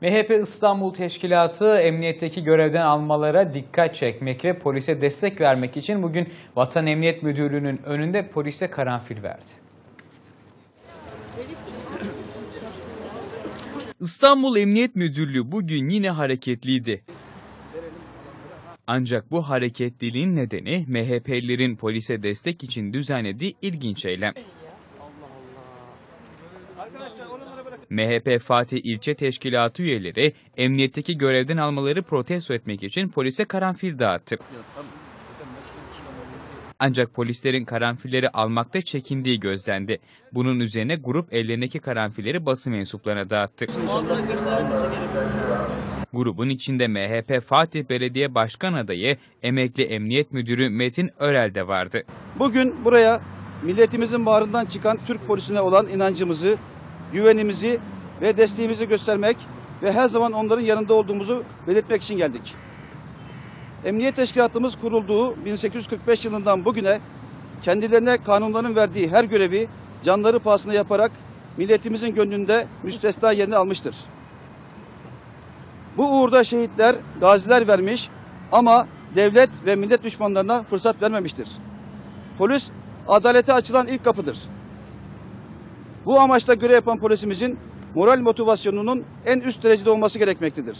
MHP İstanbul Teşkilatı emniyetteki görevden almalara dikkat çekmek ve polise destek vermek için bugün Vatan Emniyet Müdürlüğü'nün önünde polise karanfil verdi. İstanbul Emniyet Müdürlüğü bugün yine hareketliydi. Ancak bu hareketliliğin nedeni MHP'lilerin polise destek için düzenlediği ilginç eylem. MHP Fatih İlçe Teşkilatı üyeleri emniyetteki görevden almaları protesto etmek için polise karanfil dağıttı. Ancak polislerin karanfilleri almakta çekindiği gözlendi. Bunun üzerine grup ellerindeki karanfilleri basın mensuplarına dağıttı. Grubun içinde MHP Fatih Belediye Başkan Adayı Emekli Emniyet Müdürü Metin Örel de vardı. Bugün buraya milletimizin bağrından çıkan Türk polisine olan inancımızı, güvenimizi ve desteğimizi göstermek ve her zaman onların yanında olduğumuzu belirtmek için geldik. Emniyet Teşkilatımız kurulduğu 1845 yılından bugüne kendilerine kanunların verdiği her görevi canları pahasına yaparak milletimizin gönlünde müstesna yerini almıştır. Bu uğurda şehitler, gaziler vermiş ama devlet ve millet düşmanlarına fırsat vermemiştir. Polis adalete açılan ilk kapıdır. Bu amaçla görev yapan polisimizin moral motivasyonunun en üst derecede olması gerekmektedir.